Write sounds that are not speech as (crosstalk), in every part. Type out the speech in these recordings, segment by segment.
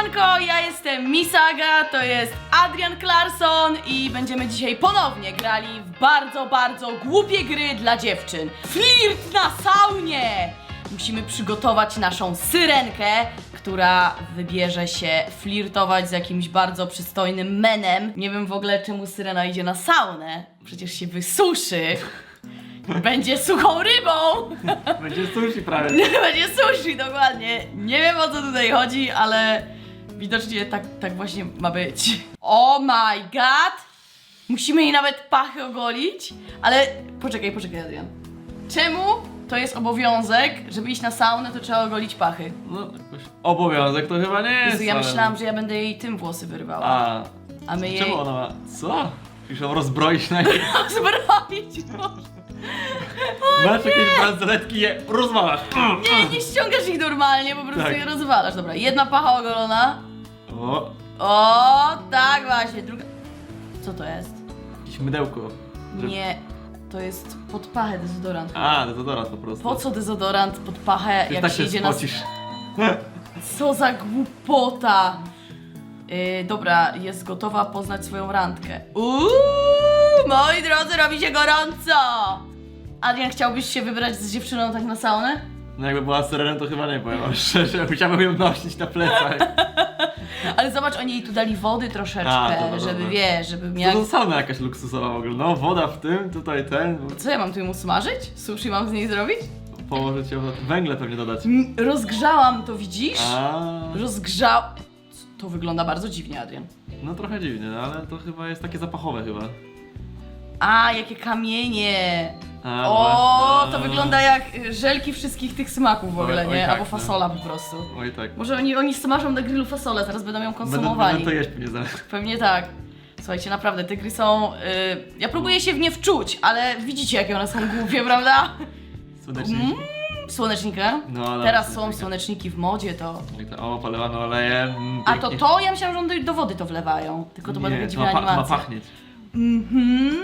Siemanko, ja jestem Misaga, to jest Adrian Clarkson i będziemy dzisiaj ponownie grali w bardzo, bardzo głupie gry dla dziewczyn. Flirt na saunie! Musimy przygotować naszą syrenkę, która wybierze się flirtować z jakimś bardzo przystojnym menem. Nie wiem w ogóle czemu syrena idzie na saunę. Przecież się wysuszy. Będzie suchą rybą! Będzie sushi prawie. (laughs) Będzie sushi, dokładnie. Nie wiem o co tutaj chodzi, ale widocznie tak, tak właśnie ma być. Oh my god! Musimy jej nawet pachy ogolić, ale poczekaj, poczekaj Adrian. Czemu to jest obowiązek, żeby iść na saunę, to trzeba ogolić pachy? No, jakoś obowiązek to chyba nie jest. Jezu, ja ale- myślałam, że ja będę jej tym włosy wyrywała. A, A my jej... czemu ona ma. Co? Musisz ją rozbroić najpierw. (laughs) Zbroić! Masz jakieś bransoletki je rozwalasz. Nie, nie ściągasz ich normalnie, po prostu Tak. je rozwalasz. Dobra, jedna pacha ogolona. O, O, tak właśnie, druga... Co to jest? jakieś mydełko. Że- Nie, to jest pod pachę dezodorant. A, dezodorant po prostu. Po co dezodorant pod pachę, Ty jak tak się się idzie na... spocisz. (laughs) Co za głupota! Yy, dobra, jest gotowa poznać swoją randkę. Uuu, moi drodzy, robi się gorąco! Adrian, chciałbyś się wybrać z dziewczyną tak na saunę? No jakby była syreną, to chyba nie powiem (laughs) wam szczerze. Musiałbym ją nosić na plecach. (laughs) Ale zobacz, oni jej tu dali wody troszeczkę, A, dobra, żeby dobra. wiesz, żeby To miał... to sauna jakaś luksusowa w ogóle. No, woda w tym, tutaj ten. Co ja mam tu ją usmażyć? Sushi mam z niej zrobić? Położyć ją, węgle pewnie dodać. Mm, Rozgrzałam to, widzisz? A, Rozgrzał... To wygląda bardzo dziwnie, Adrian. no trochę dziwnie, no, ale to chyba jest takie zapachowe chyba. A, jakie kamienie! A, O, właśnie. to wygląda jak y, żelki wszystkich tych smaków w Oj, ogóle, oj, nie? tak, Albo no. fasola po prostu. Oj tak. Może oni, oni smażą na grillu fasolę, teraz będą ją Będę, konsumowali. będę to jeść pewnie zaraz. Pewnie tak. Słuchajcie, naprawdę, te gry są... Y, ja próbuję się w nie wczuć, ale widzicie jakie one są głupie, (laughs) prawda? Słonecznie. Mm, słonecznika. No, ale Teraz są słonecznika. słoneczniki w modzie, to... To, O, polewamy olejem. mm, A to pięknie. to? Ja myślałam, że one do wody to wlewają. Tylko to Nie, dziwna ma, pa- ma pachnieć. Mhm.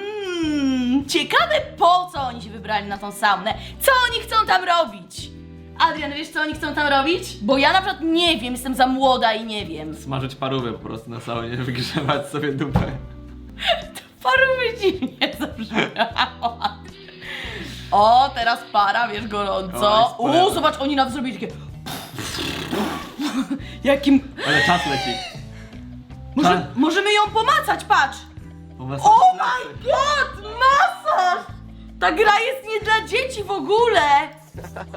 Ciekawe po co oni się wybrali na tą saunę. Co oni chcą tam robić? Adrian, wiesz co oni chcą tam robić? Bo ja na przykład nie wiem, jestem za młoda i nie wiem. Smażyć parówę po prostu na saunie, (laughs) wygrzewać sobie dupę. Parówy dziwnie zabrzmiało. O, teraz para, wiesz, O, gorąco. jest para. U, zobacz, oni nam zrobili takie... (laughs) Jakim... Ale czas leci. Może, możemy ją pomacać, patrz! Oh my god! Masaż! Ta gra jest nie dla dzieci w ogóle!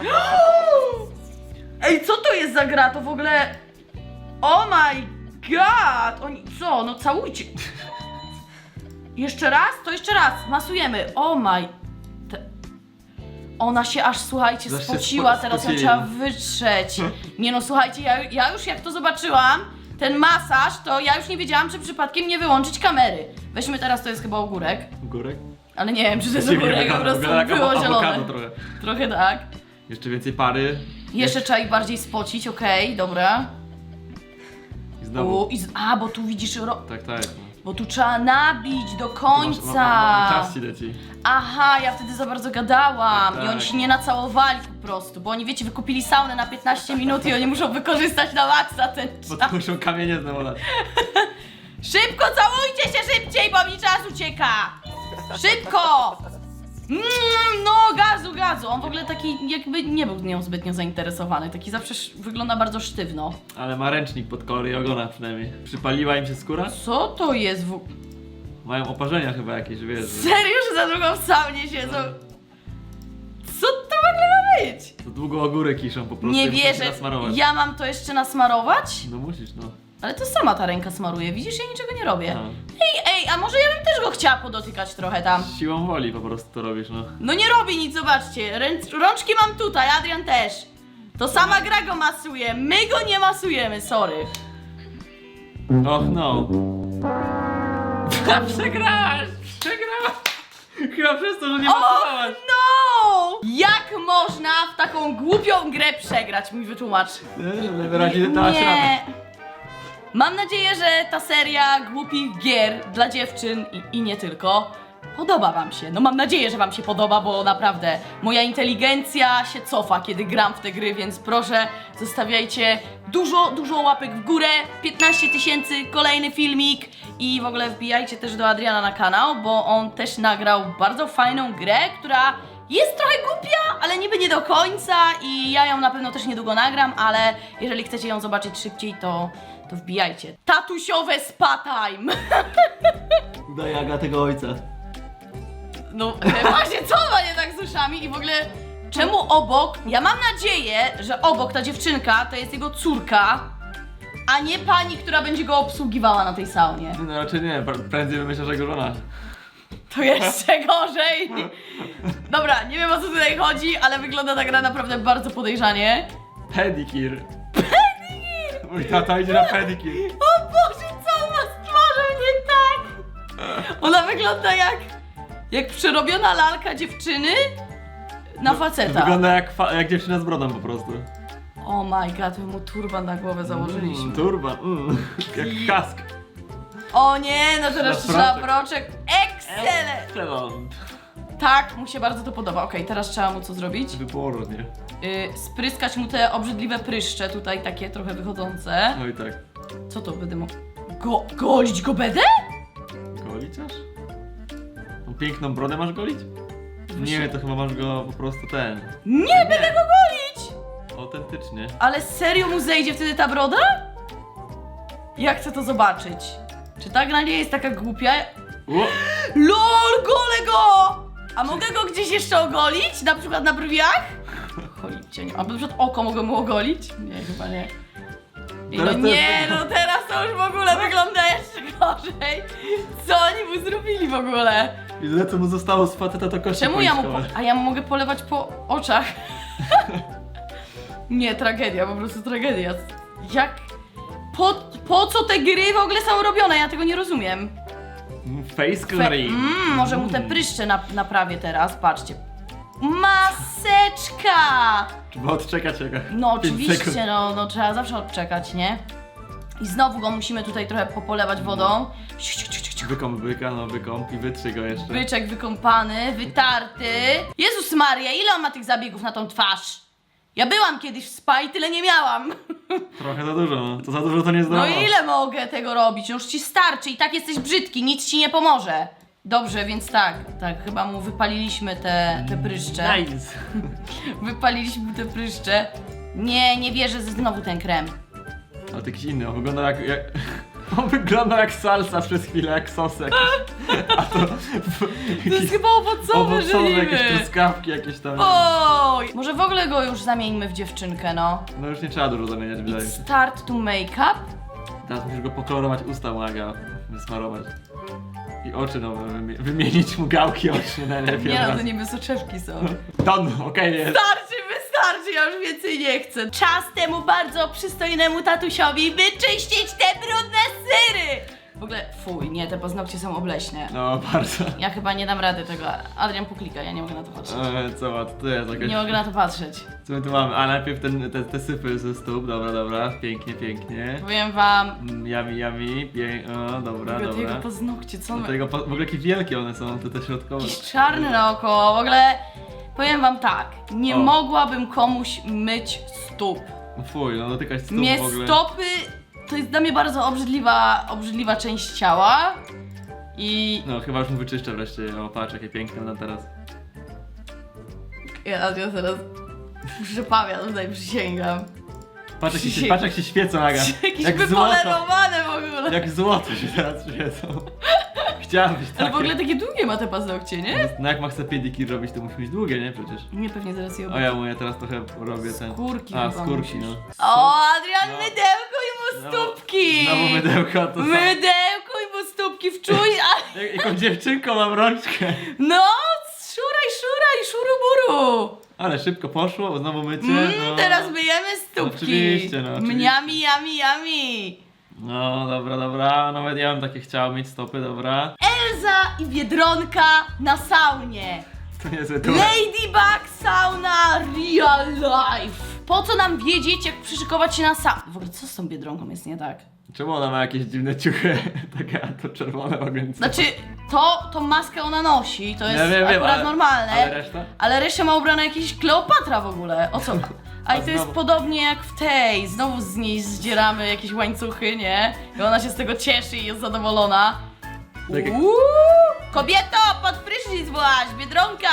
(gasps) Ej, co to jest za gra? To w ogóle... Oh my god! Oni... Co? No całujcie... (laughs) Jeszcze raz? To jeszcze raz. Masujemy. Oh my... Te... Ona się aż, słuchajcie, Zaś się spociła, spo- teraz ją trzeba wytrzeć. Nie no, słuchajcie, ja, ja już jak to zobaczyłam, ten masaż, to ja już nie wiedziałam, czy przypadkiem nie wyłączyć kamery. Weźmy teraz, to jest chyba ogórek, Górek? ale nie wiem, czy to jest Dziwnie ogórek, po wygląda, prostu wygląda jak było zielone. trochę. Trochę tak. Jeszcze więcej pary. Jeszcze trzeba ich bardziej spocić, okej, dobra. I znowu. U, i z, a, bo tu widzisz, ro, Tak, tak. No. bo tu trzeba nabić do końca. Czas ci leci. Aha, ja wtedy za bardzo gadałam i oni tak. się nie nacałowali po prostu, bo oni wiecie, wykupili saunę na 15 minut i oni muszą wykorzystać na maksa ten Bo czas. to muszą kamienie znowu dać. (laughs) Szybko całujcie się szybciej, bo mi czas ucieka! Szybko! Mm, no, gazu, gazu. On w ogóle taki jakby nie był nią zbytnio zainteresowany. Taki zawsze sz- wygląda bardzo sztywno. Ale ma ręcznik pod kolor i ogona przynajmniej. Przypaliła im się skóra? Co to jest w... Mają oparzenia chyba jakieś, wiesz. że- Serio, że za drugą w saunie siedzą? Co to w ogóle ma być? To długo ogóry kiszą po prostu. Nie i muszą się wierzę. nasmarować. Ja mam to jeszcze nasmarować? No musisz, no. Ale to sama ta ręka smaruje, widzisz? Ja niczego nie robię. A. Ej, ej, a może ja bym też go chciała podotykać trochę tam? Siłą woli po prostu to robisz, no. No nie robi nic, zobaczcie. Ręc rączki mam tutaj, Adrian też. To sama gra go masuje, my go nie masujemy, sorry. Och no. Przegrałaś! Przegrałaś! Chyba przez to, że nie Och masowałaś. no! Jak można w taką głupią grę przegrać, mi wytłumacz. Nie, najwyraźniej dałaś radę. Nie. Mam nadzieję, że ta seria głupich gier dla dziewczyn i, i nie tylko podoba wam się. No mam nadzieję, że wam się podoba, bo naprawdę moja inteligencja się cofa, kiedy gram w te gry, więc proszę zostawiajcie Dużo, dużo łapek w górę, 15 tysięcy, kolejny filmik i w ogóle wbijajcie też do Adriana na kanał, bo on też nagrał bardzo fajną grę, która jest trochę głupia, ale niby nie do końca i ja ją na pewno też niedługo nagram, ale jeżeli chcecie ją zobaczyć szybciej, to, to wbijajcie. Tatusiowe spa time! (laughs) Udaje Agatego ojca. No właśnie, co ma nie tak z uszami i w ogóle czemu obok, ja mam nadzieję, że obok ta dziewczynka to jest jego córka, a nie pani, która będzie go obsługiwała na tej saunie. No raczej nie, pr- prędzej myślę, że żona. To jeszcze (laughs) gorzej. Dobra, nie wiem o co tutaj chodzi, ale wygląda ta gra naprawdę bardzo podejrzanie. Pedikir. Pedikir! Mój tata idzie na pedikir. O Boże, co on ma z twarzą nie tak? Ona wygląda jak, jak przerobiona lalka dziewczyny na faceta. Wygląda jak, fa- jak dziewczyna z brodą po prostu. Oh my god, my mu turban na głowę założyliśmy. Mm, turban, mm. jak kask. O nie, no teraz proczek. proczek. Excellent! Excellent. Tak, mu się bardzo to podoba. Okej, teraz trzeba mu co zrobić? Wyboru, nie? Yy, spryskać mu te obrzydliwe pryszcze, tutaj takie trochę wychodzące. No i tak. Co to będę mógł? Go, golić go będę? Golić aż? Tą piękną brodę masz golić? Nie, to chyba masz go po prostu ten. Nie, będę go golić! Autentycznie. Ale serio mu zejdzie wtedy ta broda? Ja chcę to zobaczyć. Czy ta gra nie jest taka głupia? LOL, golę go! A mogę go gdzieś jeszcze ogolić? Na przykład na brwiach? Cholić cię nie. A na przykład oko mogę mu ogolić? Nie, chyba nie. I no Teraz to nie, jest- no teraz to już w ogóle wygląda jeszcze gorzej. Co oni mu zrobili w ogóle? I tyle co mu zostało z faceta to kości Czemu ja mu... Po... policzkowe. A ja mu mogę polewać po oczach? (laughs) nie, tragedia, po prostu tragedia. Jak... Po, po co te gry w ogóle są robione? Ja tego nie rozumiem. Face Fe- cream. Mm, może mu te Mm. pryszcze nap naprawię teraz, patrzcie. Maseczka! Trzeba odczekać jaka. No Pięć oczywiście, sekund. no, no trzeba zawsze odczekać, nie? I znowu go musimy tutaj trochę popolewać wodą. Wykąp byka, no wykąp i wytrzy go jeszcze. Byczek wykąpany, wytarty. Jezus Maria, ile on ma tych zabiegów na tą twarz? Ja byłam kiedyś w spa i tyle nie miałam. (laughs) Trochę za dużo, no. To za dużo to nie No ile mogę tego robić? No Już ci starczy i tak jesteś brzydki, nic ci nie pomoże. Dobrze, więc tak, tak, chyba mu wypaliliśmy te, te pryszcze. Nice. (laughs) Wypaliliśmy te pryszcze. Nie, nie wierzę, że znowu ten krem. Ale to jakiś inny, on wygląda jak... jak... (laughs) On wygląda jak salsa przez chwilę, jak sos jakiś. A to... To jest chyba owocowe, owocowe, jakieś truskawki jakieś tam. Oj! Może w ogóle go już zamieńmy w dziewczynkę, no. No już nie trzeba dużo zamieniać, wydaje mi się. start to make up. Teraz musisz go pokolorować usta Maga, wysmarować. I oczy nowe, wymie- wymienić mu gałki oczne najlepiej Nie no, to razu. niby soczewki są. Don, okej jest. Starczy, wystarczy, ja już więcej nie chcę. Czas temu bardzo przystojnemu tatusiowi wyczyścić te brudne syry! W ogóle, fuj, nie, te paznokcie są obleśne. No bardzo. Ja chyba nie dam rady tego. Adrian poklika, ja nie mogę na to patrzeć. E, co ma, to jest jakaś... Nie mogę na to patrzeć. Co my tu mamy? A najpierw ten, te, te sypy ze stóp, dobra, dobra, pięknie, pięknie. Powiem wam, Mm, Yummy, yummy, pię... o, dobra, te jego dobra. paznokcie, co Do my... tego, po- w ogóle jakie wielkie one są, te, te środkowe. Jakiś czarny naokoło, w ogóle... Powiem wam tak, nie O. mogłabym komuś myć stóp. No Fuj, no dotykać stóp Mnie w ogóle. stopy to jest dla mnie bardzo obrzydliwa, obrzydliwa część ciała. I No chyba już mu wyczyszczę wreszcie, o patrz jakie piękne na teraz. ja, ja teraz przypawiam tutaj, przysięgam. Patrz jak się, patrz jak się świecą, Aga. (laughs) Jakieś Jak złoto. wypolerowane w ogóle. Jak złoto się teraz świecą. (laughs) Chciałam być taki. Ale w ogóle takie długie ma te paznokcie, nie? No jak ma chce pedikir robić, to musi mieć długie, nie? Przecież. Nie, pewnie zaraz je O obejrzę. ja mówię, teraz trochę robię ten... Skórki A, chyba skórki, musisz. no. O, Adrian, No. mydełko i mu Znowu- stópki! Znowu mydełko, to samo. Mydełko i mu stópki wczuj, a... (laughs) Jak- Jaką dziewczynką mam rączkę. No, szuraj, szuraj, szuruburu! Ale szybko poszło, znowu mycie. Mm, no. teraz myjemy stópki. Oczywiście, no, oczywiście. Mniami, yami, yami. No, dobra, dobra. Nawet ja bym takie chciał mieć stopy, dobra. Elza i Biedronka na saunie. To nie jest to. Ladybug Sauna Real Life. Po co nam wiedzieć, jak przyszykować się na saunę? W ogóle co z tą Biedronką jest nie tak? Czemu ona ma jakieś dziwne ciuchy? (laughs) Takie, a to czerwone ogień. Znaczy, to, tą maskę ona nosi, to jest wiem, wiem, akurat ale- normalne. Ale reszta? Ale reszta ma ubrane jakieś Kleopatra w ogóle. O co? A i to jest znowu- podobnie jak w tej. Znowu z niej zdzieramy jakieś łańcuchy, nie? I ona się z tego cieszy i jest zadowolona. Tak- Uuu, kobieto, pod prysznic właź, Biedronka!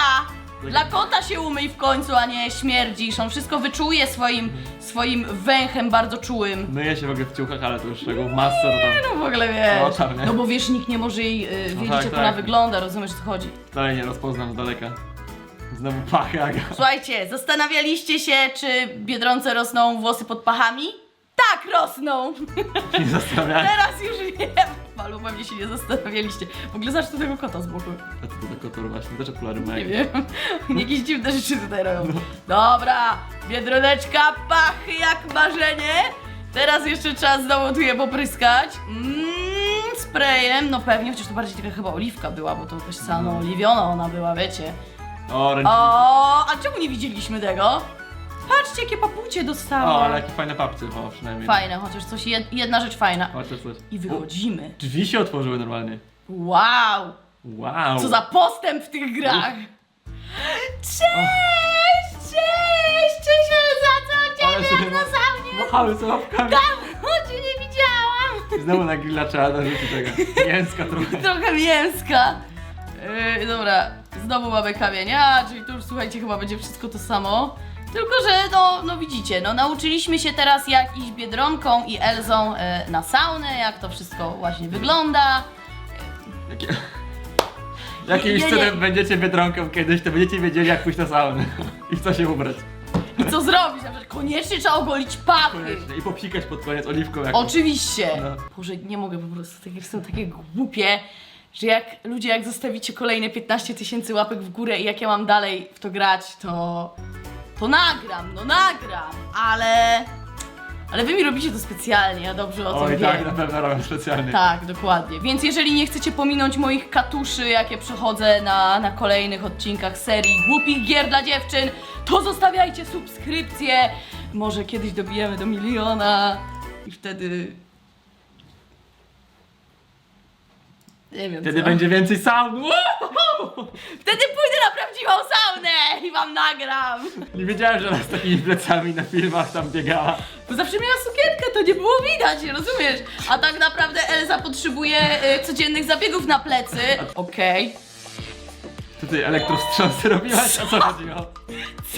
Dla kota się umyj w końcu, a nie śmierdzisz. On wszystko wyczuje swoim, swoim węchem bardzo czułym. Myję się w ogóle w ciuchach, ale to już czego w masce to tam No w ogóle wiesz. No, tam, nie? No bo wiesz, nikt nie może jej y, wiedzieć, tak, jak tak. ona wygląda, rozumiesz o co chodzi. dalej nie rozpoznam z daleka. Znowu pachy, Aga. Słuchajcie, zastanawialiście się, czy Biedronce rosną włosy pod pachami? Tak, rosną! Nie zastanawiałem. Teraz już wiem! Malu, pewnie się nie zastanawialiście. W ogóle zacznę tego kota z boku. A to do kotoru właśnie, też okulary Nie mają. wiem. (laughs) Jakieś dziwne rzeczy tutaj robią. Dobra, Biedroneczka, pachy jak marzenie. Teraz jeszcze trzeba znowu tu je popryskać. Mmm, sprayem, no pewnie, chociaż to bardziej taka chyba oliwka była, bo to jakaś cała no, oliwiona ona była, wiecie. O, ręcznik. O, a czemu nie widzieliśmy tego? Patrzcie, jakie papucie dostałam. O, ale jakie fajne papcy, o przynajmniej. Fajne, chociaż coś, jed, jedna rzecz fajna. Chociaż coś. I wychodzimy. Drzwi się otworzyły normalnie. Wow! Wow. Co za postęp w tych grach! Cześć! Cześć! Cześć, za co Ale ciebie sobie na saunie? Machały co łapkami. Dawno cię nie widziałam! Znowu na grilla trzeba dorzucić tego. Mięska trochę. (laughs) Trochę mięska. Yy, dobra, znowu mamy kamienia, czyli tu już słuchajcie, chyba będzie wszystko to samo. Tylko, że no, no widzicie, no nauczyliśmy się teraz jak iść Biedronką i Elzą e, na saunę, jak to wszystko właśnie wygląda. Jakie... (laughs) Jakimś Nie, nie. cudem będziecie biedronką kiedyś, to będziecie wiedzieli jak pójść na saunę. (laughs) I w co się ubrać. I co zrobić? Na przykład koniecznie trzeba ogolić pachy. Koniecznie. I popsikać pod koniec oliwką jakąś. Oczywiście. No. Boże, nie mogę po prostu, takie są takie głupie, że jak ludzie, jak zostawicie kolejne 15 tysięcy łapek w górę i jak ja mam dalej w to grać, to to nagram, no nagram, ale ale wy mi robicie to specjalnie, ja dobrze o tym Oj wiem. tak, na pewno robię specjalnie. Tak, dokładnie. Więc jeżeli nie chcecie pominąć moich katuszy, jakie przechodzę na, na kolejnych odcinkach serii głupich gier dla dziewczyn, to zostawiajcie subskrypcję. Może kiedyś dobijemy do miliona i wtedy. Nie wiem. Wtedy co. będzie więcej saun. (laughs) Wtedy pójdę na prawdziwą saunę i wam nagram. Nie wiedziałem, że ona z takimi plecami na filmach tam biegała. Bo zawsze miała sukienkę, to nie było widać, rozumiesz? A tak naprawdę Elza potrzebuje y, codziennych zabiegów na plecy. Okej. Tutaj elektrowstrząsy robiłaś? O co chodziło?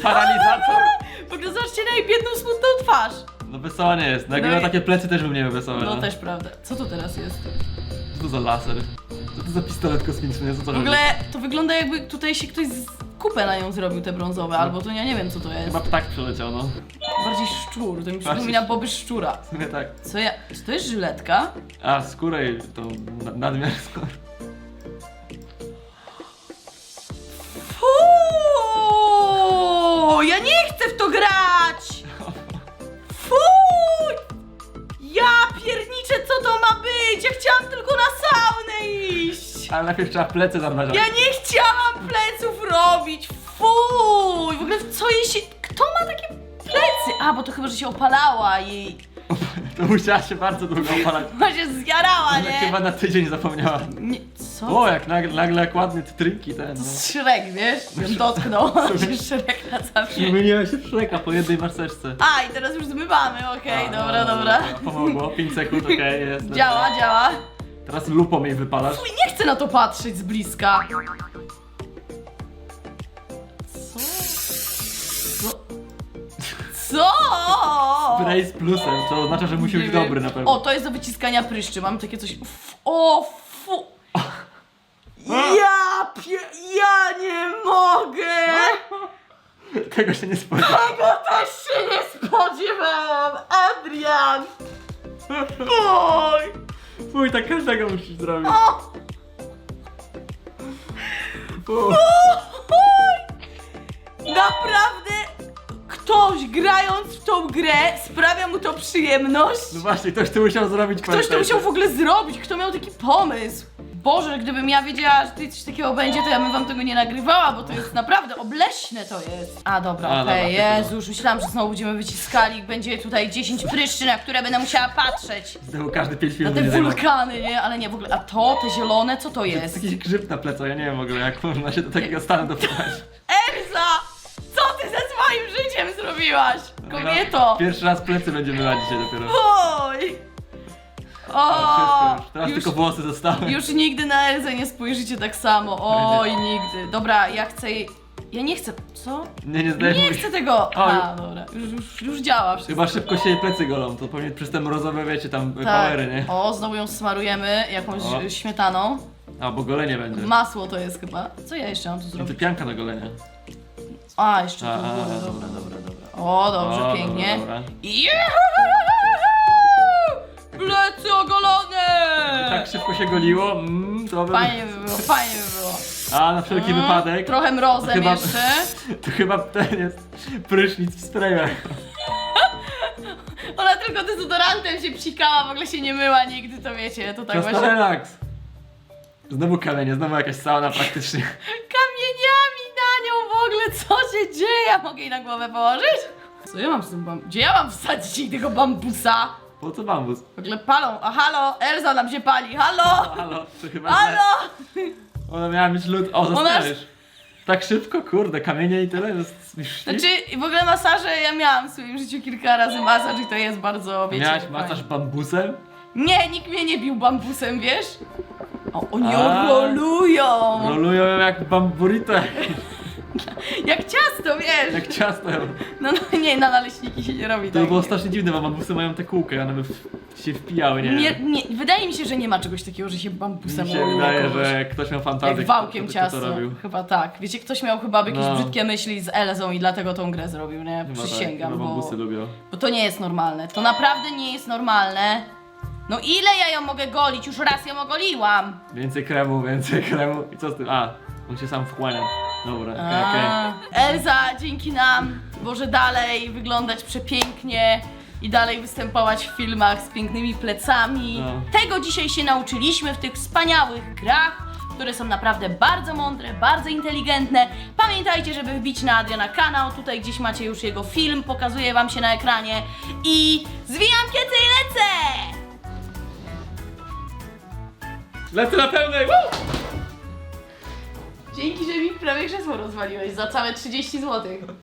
Paralizator? W ogóle zobaczcie na jej biedną, smutną twarz. No wesoła nie jest. No jakby No miała i- takie plecy też bym nie był wesoły. No No też prawda. Co to teraz jest? Co to za laser? Co to za pistolet kosmiczny? Co to W ogóle to wygląda jakby tutaj się ktoś z kupę na nią zrobił te brązowe, albo to ja nie wiem co to jest. Chyba ptak przyleciał, no. Bardziej szczur, to mi przypomina boby szczura. Sumie tak. Co ja... Czy to jest żyletka? A, skórę i tą na- nadmiar skóry. Fuuu! Ja nie chcę w to grać! Fuuu! Ja pierniczę, co to ma być? Ja chciałam tylko na iść! Ale najpierw trzeba plecy zamrażać. Ja nie chciałam pleców robić! Fuj! W ogóle w co jej się... Kto ma takie plecy? A, bo to chyba, że się opalała i... (laughs) To musiała się bardzo długo opalać. (laughs) Chyba się zjarała, Ona nie? chyba na tydzień zapomniała. nie co? O, jak nagle, nagle jak ładny te trinki ten. No. Szrek, wiesz? Bym dotknął, (laughs) się Szrek na zawsze. Myliła się w szreka po jednej maseczce. A, i teraz już zmywamy, okej, A, dobra, no, dobra. Pomogło, 5 sekund, okej, jest. Działa, działa. Teraz lupą jej wypalasz. Fuj, nie chcę na to patrzeć z bliska. Co? Co? Co? Spray z plusem, to oznacza, że musi Nie być wiem. dobry na pewno. O, to jest do wyciskania pryszczy. Mam takie coś. F o, fu. Ja pie... Ja nie mogę! (laughs) Tego się nie spodziewałem. Tego też się nie spodziewałam! Adrian! Oj! Fuj, tak każdego musisz zrobić. Naprawdę ktoś grając w tą grę sprawia mu to przyjemność? No właśnie, ktoś to musiał zrobić Ktoś to musiał w ogóle zrobić, kto miał taki pomysł? Boże, gdybym ja wiedziała, że tutaj coś takiego będzie, to ja bym wam tego nie nagrywała, bo to jest naprawdę obleśne to jest. A dobra, A, okej, dobra, Jezu, już myślałam, że znowu będziemy wyciskali, będzie tutaj 10 pryszczy, na które będę musiała patrzeć. Znowu każdy 5 Na te będzie zajmował. wulkany, nie? Ale nie, w ogóle, a to, te zielone, co to jest? jakiś grzyb na plecach, ja nie wiem w ogóle jak można się do takiego stanu doprowadzić. Elza! Co ty ze swoim życiem zrobiłaś? Kobieto! Pierwszy raz plecy będziemy mywać dzisiaj dopiero. Oj! O, już. Teraz Już, tylko włosy zostały. już nigdy na Elzę nie spojrzycie tak samo. Oj, nigdy. Dobra, ja chcę jej... Ja nie chcę... Co? Nie, nie zdajesz Nie chcę tego... A, dobra. Już, już, już działa wszystko. Chyba szybko się jej plecy golą, to pewnie przez te mrozowe, wiecie, tam Tak. powery, nie? O, znowu ją smarujemy jakąś O. śmietaną. A, bo golenie będzie. Masło to jest chyba. Co ja jeszcze mam tu No to zrobić? pianka na golenie. A, jeszcze tu A, a. Dobra, dobra, dobra. O, dobrze, O, pięknie. Dobra, dobra. Plecy ogolone! Tak szybko się goliło, mm, to by... Fajnie by było, fajnie by było. A, na wszelki Mm, wypadek, Trochę mrozem Chyba- jeszcze. (laughs) to chyba ten jest prysznic w sprayach. (laughs) Ona tylko dezodorantem się psikała, w ogóle się nie myła nigdy, to wiecie, to tak Czas na właśnie relaks. Znowu kamienie, znowu jakaś sauna praktycznie. (laughs) kamieniami na nią w ogóle, co się dzieje? Ja mogę jej na głowę położyć? Co ja mam z tym bam... Gdzie ja mam wsadzić jej tego bambusa? Po co bambus? W ogóle palą, a halo, Elza nam się pali, halo! Halo, to chyba Halo! źle. Ona miała mieć lód. O, zostawisz. Tak szybko, kurde, kamienie i tyle. Jest już Znaczy, w ogóle masaże, ja miałam w swoim życiu kilka razy masaż i to jest bardzo, wiecie... Miałaś masaż bambusem? Nie, nikt mnie nie bił bambusem, wiesz? O, oni A. rolują! Rolują ją jak bamburito, Jak ciasto, wiesz? jak ciasto. No, no nie, na naleśniki się nie robi To tak. było strasznie dziwne, bo bambusy mają te kółkę one by w, się wpijały, nie Nie, nie, wydaje mi się, że nie ma czegoś takiego, że się bambusem Mi się wydaje, kogoś. że ktoś miał fantazję, Jak kto- wałkiem kto, kto ciasto. to robił. Chyba tak. Wiecie, ktoś miał chyba jakieś No. brzydkie myśli z Elzą i dlatego tą grę zrobił, nie? Chyba Przysięgam, tak, chyba bo, bambusy lubią. bo to nie jest normalne. To naprawdę nie jest normalne. No ile ja ją mogę golić? Już raz ją ogoliłam. Więcej kremu, więcej kremu. I co z tym? A, on się sam wchłania. Dobra, okej, okej. A, Elza dzięki nam może dalej wyglądać przepięknie i dalej występować w filmach z pięknymi plecami. No. Tego dzisiaj się nauczyliśmy w tych wspaniałych grach, które są naprawdę bardzo mądre, bardzo inteligentne. Pamiętajcie, żeby wbić na Adriana kanał, tutaj gdzieś macie już jego film, pokazuje wam się na ekranie i zwijam kiece i lecę! Lecę na pełnej! Woo! Dzięki, że mi prawie krzesło rozwaliłeś za całe 30 zł.